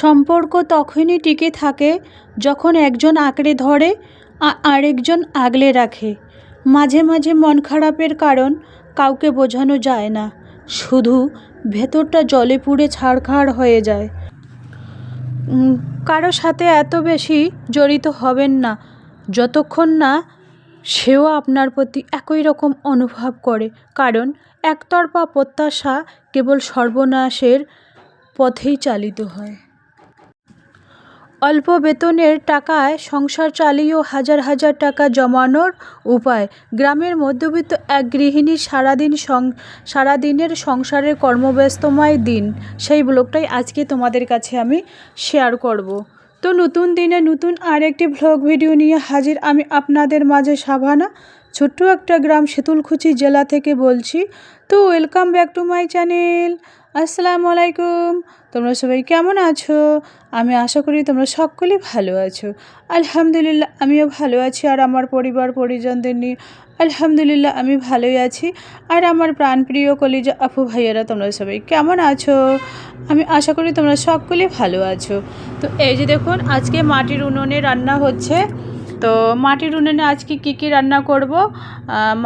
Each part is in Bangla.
সম্পর্ক তখনই টিকে থাকে যখন একজন আঁকড়ে ধরে আরেকজন আগলে রাখে। মাঝে মাঝে মন খারাপের কারণ কাউকে বোঝানো যায় না, শুধু ভেতরটা জলে পুড়ে ছাড়খাড় হয়ে যায়। কারও সাথে এত বেশি জড়িত হবেন না, যতক্ষণ না সেও আপনার প্রতি একই রকম অনুভব করে। কারণ একতরফা প্রত্যাশা কেবল সর্বনাশের পথেই চালিত হয়। অল্প বেতনের টাকায় সংসার চালিয়েও হাজার হাজার টাকা জমানোর উপায়। গ্রামের মধ্যবিত্ত এক গৃহিণীর সারাদিন সং, সারাদিনের সংসারের কর্মব্যস্তময় দিন। সেই ব্লগটাই আজকে তোমাদের কাছে আমি শেয়ার করব। তো নতুন দিনে নতুন আরেকটি ভ্লগ ভিডিও নিয়ে হাজির আমি আপনাদের মাঝে সাভানা ছোট্ট একটা গ্রাম শীতলকুচি জেলা থেকে বলছি। তো welcome back to my channel আসসালামু আলাইকুম। তোমরা সবাই কেমন আছো? আমি আশা করি তোমরা সকলেই ভালো আছো। আলহামদুলিল্লাহ, আমিও ভালো আছি আর আমার পরিবার, পরিজনদের নিয়ে। আলহামদুলিল্লাহ, আমি ভালোই আছি। আর আমার প্রাণপ্রিয় কলিজা আপু ভাইয়ারা, তোমরা সবাই কেমন আছো? আমি আশা করি তোমরা সকলেই ভালো আছো। তো এই যে দেখুন, আজকে মাটির উনুনে রান্না হচ্ছে। তো মাটির উনুনে আজকে কী কী রান্না করব?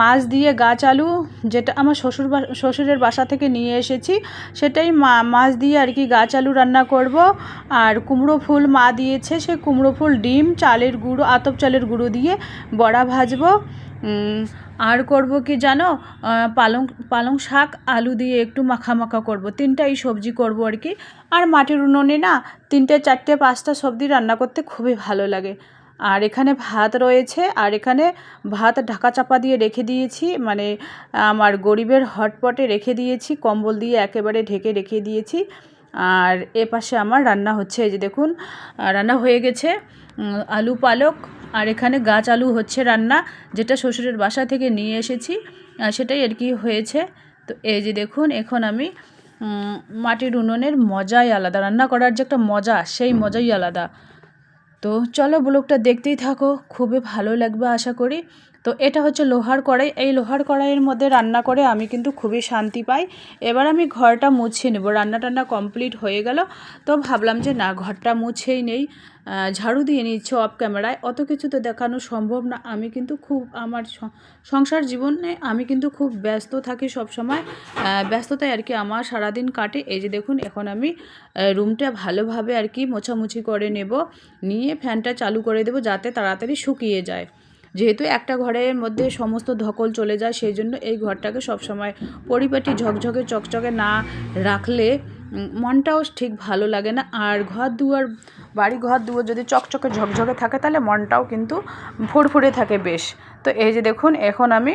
মাছ দিয়ে গাছ আলু যেটা আমার শ্বশুর শ্বশুরের বাসা থেকে নিয়ে এসেছি, সেটাই মা, মাছ দিয়ে আর কি গাছ আলু রান্না করব। আর কুমড়ো ফুল মা দিয়েছে সেই কুমড়ো ফুল, ডিম, চালের গুঁড়ো, আতপ চালের গুঁড়ো দিয়ে বড়া ভাজবো। আর করব কি জানো? পালং পালং শাক, আলু দিয়ে একটু মাখা মাখা করব। তিনটাই সবজি করব আর কি। আর মাটির উনুনে না তিনটে, চারটে, পাঁচটা সবজি রান্না করতে খুবই ভালো লাগে। আর এখানে ভাত রয়েছে, আর এখানে ভাত ঢাকা চাপা দিয়ে রেখে দিয়েছি। মানে আমার গরিবের হটপটে রেখে দিয়েছি, কম্বল দিয়ে একেবারে ঢেকে রেখে দিয়েছি। আর এ পাশে আমার রান্না হচ্ছে, এই যে দেখুন, রান্না হয়ে গেছে আলু পালক। আর এখানে গাছ আলু হচ্ছে রান্না, যেটা শ্বশুরের বাসা থেকে নিয়ে এসেছি সেটাই আর কি হয়েছে। তো এই যে দেখুন, এখন আমি মাটির উনুনের মজাই আলাদা, রান্না করার যে একটা মজা, সেই মজাই আলাদা। তো চলো ব্লগটা দেখতেই থাকো, খুবই ভালো লাগবে আশা করি। তো এটা হচ্ছে লোহার কড়াই, এই লোহার কড়াইয়ের মধ্যে রান্না করে আমি কিন্তু খুবই শান্তি পাই। এবার আমি ঘরটা মুছে নেব রান্না টান্না কমপ্লিট হয়ে গেল। তো ভাবলাম যে না, ঘরটা মুছেই নেই। ঝাড়ু দিয়ে নিচ্ছে অফ ক্যামেরায় অত কিছু তো দেখানো সম্ভব না। আমি কিন্তু খুব, আমার সংসার জীবনে আমি কিন্তু খুব ব্যস্ত থাকি সব সময় ব্যস্ততায় আর কি আমার সারাদিন কাটে। এই যে দেখুন, এখন আমি রুমটা ভালোভাবে আর কি মোছামুছি করে নেব। নিয়ে ফ্যানটা চালু করে দেবো যাতে তাড়াতাড়ি শুকিয়ে যায়। যেহেতু একটা ঘরের মধ্যে সমস্ত ধকল চলে যায়, সেই জন্য এই ঘরটাকে সবসময় পরিপাটি ঝকঝকে চকচকে না রাখলে মনটাও ঠিক ভালো লাগে না। আর ঘর দুয়ার, বাড়ি ঘর দুয়ার যদি চকচকে ঝকঝকে থাকে, তাহলে মনটাও কিন্তু ফুরফুরে থাকে বেশ। তো এই যে দেখুন, এখন আমি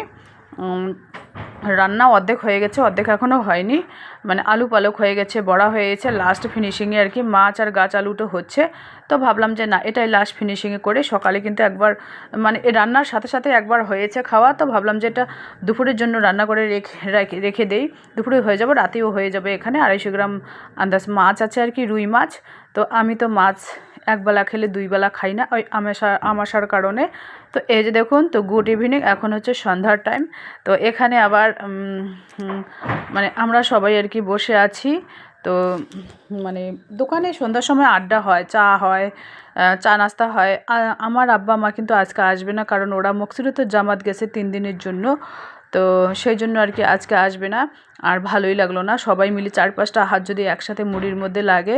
রান্না অর্ধেক হয়ে গেছে, অর্ধেক এখনও হয়নি। মানে আলু পালক হয়ে গেছে, বড়া হয়ে গেছে লাস্ট ফিনিশিংয়ে আর কি মাছ আর গাছ আলুটা হচ্ছে। তো ভাবলাম যে না, এটাই লাস্ট ফিনিশিংয়ে করে সকালে কিন্তু একবার মানে এ রান্নার সাথে সাথে একবার হয়েছে খাওয়া। তো ভাবলাম যে এটা দুপুরের জন্য রান্না করে রেখে, রেখে- রেখে দেই। দুপুরে হয়ে যাবে, রাতেও হয়ে যাবে এখানে। আড়াইশো গ্রাম আন্দাজ মাছ আছে আর কি, রুই মাছ। তো আমি তো মাছ একবেলা খেলে দুইবেলা খাই না, ওই আমাশা, আমাশার কারণে। তো এই যে দেখুন, তো গুড ইভিনিং, এখন হচ্ছে সন্ধ্যার টাইম। তো এখানে আবার মানে আমরা সবাই আর কি বসে আছি। তো মানে দোকানে সন্ধ্যার সময় আড্ডা হয়, চা হয় চা নাস্তা হয়। আমার আব্বা, মা কিন্তু আজকে আসবে না, কারণ ওরা মকসিরত জামাত গেছে তিন দিনের জন্য। তো সেই জন্য আর কি আজকে আসবে না। আর ভালোই লাগল না। সবাই মিলে চার পাঁচটা হাত যদি একসাথে মুড়ির মধ্যে লাগে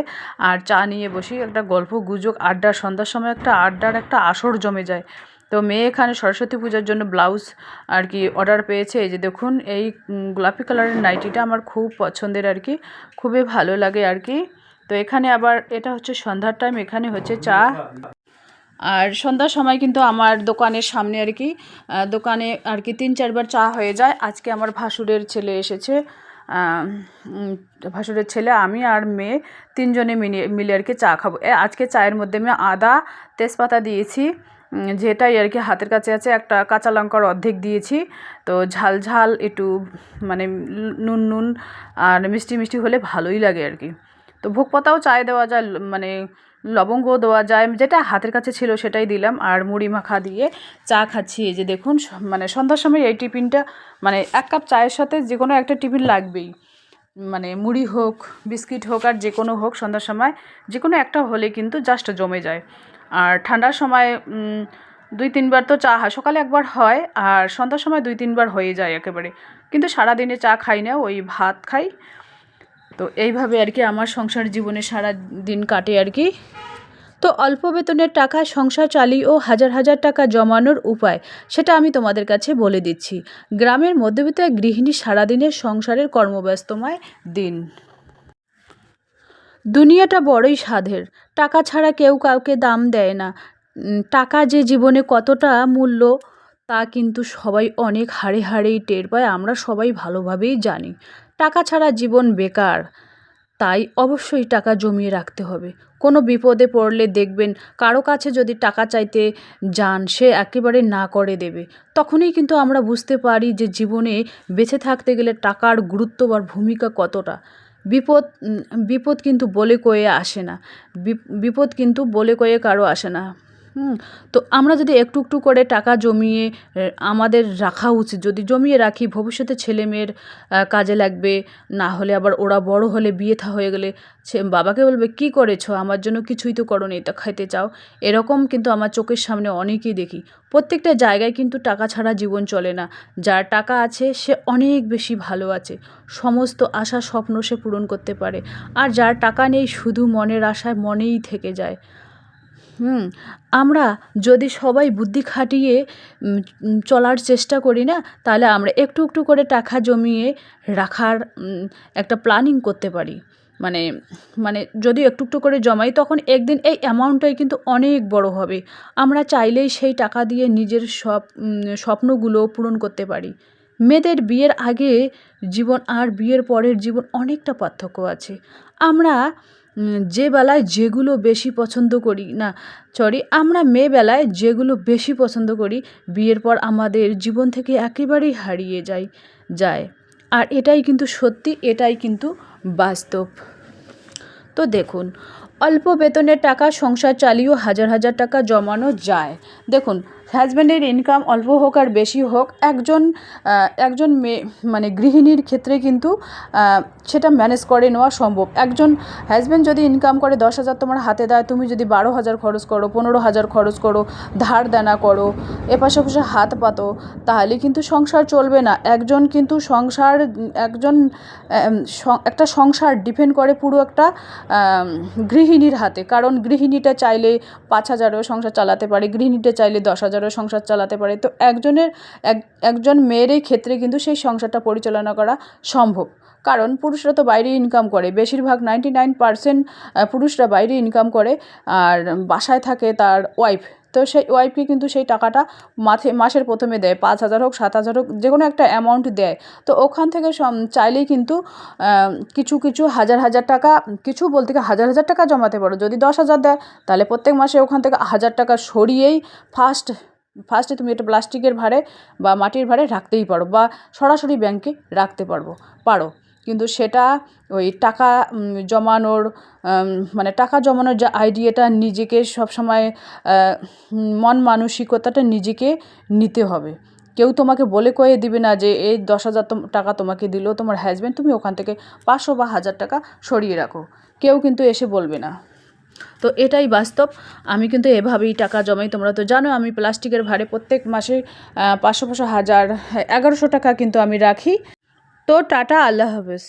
আর চা নিয়ে বসি, একটা গল্প, গুজব, আড্ডা, সন্ধ্যার সময় একটা আড্ডার একটা আসর জমে যায়। তো মেয়ে এখানে সরস্বতী পূজার জন্য ব্লাউজ আর কি অর্ডার পেয়েছে। এই যে দেখুন, এই গোলাপি কালারের নাইটিটা আমার খুব পছন্দের আর কি, খুবই ভালো লাগে আর কি। তো এখানে আবার এটা হচ্ছে সন্ধ্যার টাইম এখানে হচ্ছে চা। আর সন্ধ্যার সময় কিন্তু আমার দোকানের সামনে আর কি দোকানে আর কি তিন চারবার চা হয়ে যায়। আজকে আমার ভাসুরের ছেলে এসেছে ভাসুরের ছেলে, আমি আর মেয়ে তিনজনে মিলে মিলে আর কি চা খাব। আজকে চায়ের মধ্যে আমি আদা তেজপাতা দিয়েছি যেটাই আর কি হাতের কাছে আছে, একটা কাঁচা লঙ্কার অর্ধেক দিয়েছি। তো ঝাল ঝাল, একটু মানে নুন নুন আর মিষ্টি মিষ্টি হলে ভালোই লাগে আর কি। তো ভোগ পাতাও চায়ে দেওয়া যায় মানে লবঙ্গ দেওয়া যায়, যেটা হাতের কাছে ছিল সেটাই দিলাম। আর মুড়ি মাখা দিয়ে চা খাচ্ছি, এই যে দেখুন মানে সন্ধ্যার সময় এই টিফিনটা মানে এক কাপ চায়ের সাথে যে কোনো একটা টিফিন লাগবেই। মানে মুড়ি হোক, বিস্কিট হোক, আর যে কোনো হোক, সন্ধ্যার সময় যে কোনো একটা হলে কিন্তু জাস্ট জমে যায়। আর ঠান্ডার সময় দুই তিনবার তো চা হয়, সকালে একবার হয়, আর সন্ধ্যার সময় দুই তিনবার হয়ে যায় একেবারে। কিন্তু সারাদিনে চা খাই না, ওই ভাত খাই তো এইভাবে আর কি আমার সংসার জীবনে সারা দিন কাটে আর কি। তো অল্প বেতনের টাকা সংসার চালিয়েও হাজার হাজার টাকা জমানোর উপায় সেটা আমি তোমাদের কাছে বলে দিচ্ছি। গ্রামের মধ্যবিত্ত এক গৃহিণী সারাদিনের সংসারের কর্মব্যস্তময় দিন। দুনিয়াটা বড়ই সাধের। টাকা ছাড়া কেউ কাউকে দাম দেয় না। টাকা যে জীবনে কতটা মূল্য তা কিন্তু সবাই অনেক হাড়ে হাড়েই টের পায়। আমরা সবাই ভালোভাবেই জানি। টাকা ছাড়া জীবন বেকার। তাই অবশ্যই টাকা জমিয়ে রাখতে হবে। কোনো বিপদে পড়লে দেখবেন কারও কাছে যদি টাকা চাইতে যান, সে একেবারে না করে দেবে। তখনই কিন্তু আমরা বুঝতে পারি যে জীবনে বেঁচে থাকতে গেলে টাকার গুরুত্ব বা ভূমিকা কতটা। বিপদ বিপদ কিন্তু বলে কয়ে আসে না। বিপ- বিপদ কিন্তু বলে কয়ে কারও আসে না। হুম, তো আমরা যদি একটু একটু করে টাকা জমিয়ে আমাদের রাখা উচিত। যদি জমিয়ে রাখি, ভবিষ্যতে ছেলে মেয়ের কাজে লাগবে, না হলে আবার ওরা বড় হলে বিয়ে থা হয়ে গেলে বাবাকে বলবে, কি করেছ? আমার জন্য কিছুই তো করো নি তা খাইতে চাও? এরকম কিন্তু আমার চোখের সামনে অনেকেই দেখি। প্রত্যেকটা জায়গায় কিন্তু টাকা ছাড়া জীবন চলে না। যার টাকা আছে, সে অনেক বেশি ভালো আছে। সমস্ত আশা, স্বপ্ন সে পূরণ করতে পারে। আর যার টাকা নেই, শুধু মনের আশায় মনেই থেকে যায়। হুম, আমরা যদি সবাই বুদ্ধি খাটিয়ে চলার চেষ্টা করি না, তাহলে আমরা একটু একটু করে টাকা জমিয়ে রাখার একটা প্ল্যানিং করতে পারি। মানে মানে যদি একটু একটু করে জমাই, তখন একদিন এই অ্যামাউন্টটাই কিন্তু অনেক বড় হবে। আমরা চাইলেই সেই টাকা দিয়ে নিজের সব স্বপ্নগুলো পূরণ করতে পারি। মেয়েদের বিয়ের আগে জীবন আর বিয়ের পরের জীবন অনেকটা পার্থক্য আছে। আমরা যে বেলায় যেগুলো বেশি পছন্দ করি, না সরি আমরা মেয়েবেলায় যেগুলো বেশি পছন্দ করি, বিয়ের পর আমাদের জীবন থেকে একেবারেই হারিয়ে যায় যায়। আর এটাই কিন্তু সত্যি, এটাই কিন্তু বাস্তব। তো দেখুন, অল্প বেতনের টাকা সংসার চালিয়েও হাজার হাজার টাকা জমানো যায়। দেখুন হাজব্যান্ডের ইনকাম অল্প হোক আর বেশি হোক, একজন একজন মেয়ে মানে গৃহিণীর ক্ষেত্রে কিন্তু সেটা ম্যানেজ করে নেওয়া সম্ভব। একজন হাজব্যান্ড যদি ইনকাম করে দশ হাজার তোমার হাতে দেয়, তুমি যদি বারো হাজার খরচ করো, পনেরো হাজার খরচ করো, ধার দেনা করো এপাশে ওপাশে হাত পাতো, তাহলে কিন্তু সংসার চলবে না। একজন কিন্তু সংসার, একজন একটা সংসার ডিপেন্ড করে পুরো একটা গৃহিণীর হাতে। কারণ গৃহিণীটা চাইলে পাঁচ হাজারেও সংসার চালাতে পারে, গৃহিণীটা চাইলে দশ হাজারেও সংসার চালাতে পারে। তো একজনের, এক, একজন মেয়েরই ক্ষেত্রে কিন্তু সেই সংসারটা পরিচালনা করা সম্ভব। কারণ পুরুষরা তো বাইরে ইনকাম করে। বেশিরভাগ নাইনটি নাইন পার্সেন্ট পুরুষরা বাইরে ইনকাম করে আর বাসায় থাকে তার ওয়াইফ তো সেই ওয়াইফকে কিন্তু সেই টাকাটা মাথে, মাসের প্রথমে দেয়, পাঁচ হাজার হোক, সাত হাজার হোক, যে কোনো একটা অ্যামাউন্ট দেয়। তো ওখান থেকে চাইলেই কিন্তু কিছু কিছু হাজার হাজার টাকা, কিছু বলতে গেলে হাজার হাজার টাকা জমাতে পারো। যদি দশ হাজার দেয়, তাহলে প্রত্যেক মাসে ওখান থেকে হাজার টাকা সরিয়েই ফার্স্ট ফার্স্টে তুমি এটা প্লাস্টিকের ভাড়ে বা মাটির ভাড়ে রাখতেই পারো বা সরাসরি ব্যাংকে রাখতে পারব, পারো। কিন্তু সেটা ওই টাকা জমানোর মানে টাকা জমানোর যে আইডিয়াটা নিজেকে সবসময় মন মানসিকতাটা নিজেকে নিতে হবে। কেউ তোমাকে বলে কয়ে দিবে না যে, এই দশ হাজার টাকা তোমাকে দিল, তোমার হাজব্যান্ড তুমি ওখান থেকে পাঁচশো বা হাজার টাকা সরিয়ে রাখো। কেউ কিন্তু এসে বলবে না। তো এটাই বাস্তব। আমি কিন্তু এভাবেই টাকা জমাই। তোমরা তো জানো, আমি প্লাস্টিকের ভাড়ে প্রত্যেক মাসে পাঁচশো পাঁচশো হাজার, এগারোশো টাকা কিন্তু আমি রাখি। তো টাটা আল্লাহ হাফেজ।